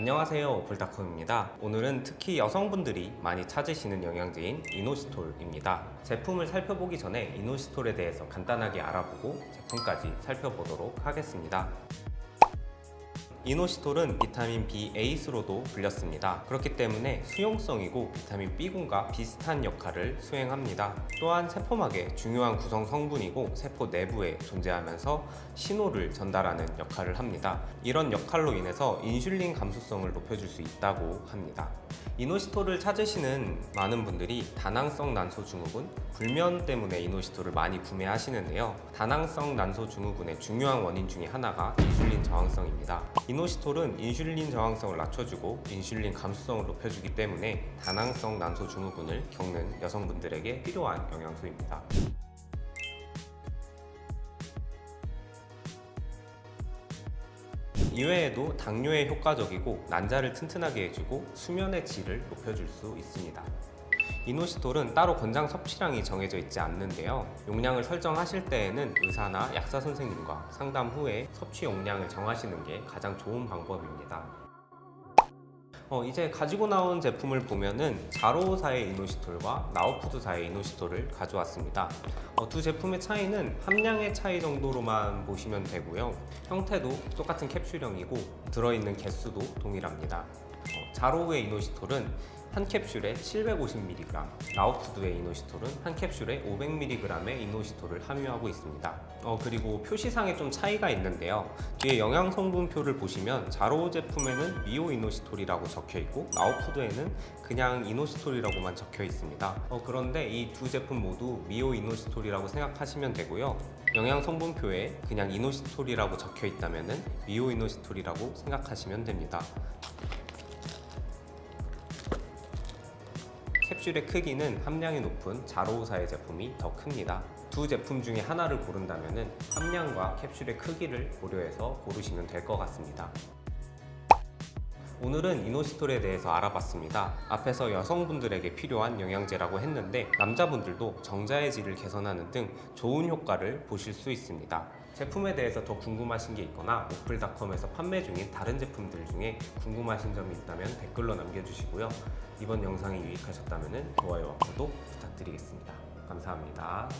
안녕하세요 볼닷컴입니다. 오늘은 특히 여성분들이 많이 찾으시는 영양제인 이노시톨입니다. 제품을 살펴보기 전에 이노시톨에 대해서 간단하게 알아보고 제품까지 살펴보도록 하겠습니다 이노시톨은 비타민 B8로도 불렸습니다. 그렇기 때문에 수용성이고 비타민 B군과 비슷한 역할을 수행합니다. 또한 세포막의 중요한 구성 성분이고 세포 내부에 존재하면서 신호를 전달하는 역할을 합니다. 이런 역할로 인해서 인슐린 감수성을 높여줄 수 있다고 합니다. 이노시톨을 찾으시는 많은 분들이 다낭성 난소 증후군, 불면 때문에 이노시톨을 많이 구매하시는데요. 다낭성 난소 증후군의 중요한 원인 중에 하나가 인슐린 저항성입니다. 이노시톨은 인슐린 저항성을 낮춰주고 인슐린 감수성을 높여주기 때문에 다낭성 난소 증후군을 겪는 여성분들에게 필요한 영양소입니다. 이외에도 당뇨에 효과적이고 난자를 튼튼하게 해주고 수면의 질을 높여줄 수 있습니다. 이노시톨은 따로 권장 섭취량이 정해져 있지 않는데요. 용량을 설정하실 때에는 의사나 약사 선생님과 상담 후에 섭취 용량을 정하시는 게 가장 좋은 방법입니다. 어, 이제 가지고 나온 제품을 보면은 자로사의 이노시톨과 나우푸드사의 이노시톨을 가져왔습니다. 어, 두 제품의 차이는 함량의 차이 정도로만 보시면 되고요. 형태도 똑같은 캡슐형이고 들어있는 개수도 동일합니다. 어, 자로의 이노시톨은 한 캡슐에 750mg, 나우푸드의 이노시톨은 한 캡슐에 500mg의 이노시톨을 함유하고 있습니다. 어, 그리고 표시상에 좀 차이가 있는데요. 뒤에 영양 성분표를 보시면 자로 제품에는 미오 이노시톨이라고 적혀 있고 나우푸드에는 그냥 이노시톨이라고만 적혀 있습니다. 어, 그런데 이 두 제품 모두 미오 이노시톨이라고 생각하시면 되고요. 영양 성분표에 그냥 이노시톨이라고 적혀 있다면은 미오 이노시톨이라고 생각하시면 됩니다. 캡슐의 크기는 함량이 높은 자로우사의 제품이 더 큽니다. 두 제품 중에 하나를 고른다면 함량과 캡슐의 크기를 고려해서 고르시면 될 것 같습니다. 오늘은 이노시톨에 대해서 알아봤습니다. 앞에서 여성분들에게 필요한 영양제라고 했는데 남자분들도 정자의 질을 개선하는 등 좋은 효과를 보실 수 있습니다. 제품에 대해서 더 궁금하신 게 있거나 오플닷컴에서 판매 중인 다른 제품들 중에 궁금하신 점이 있다면 댓글로 남겨주시고요. 이번 영상이 유익하셨다면 좋아요와 구독 부탁드리겠습니다. 감사합니다.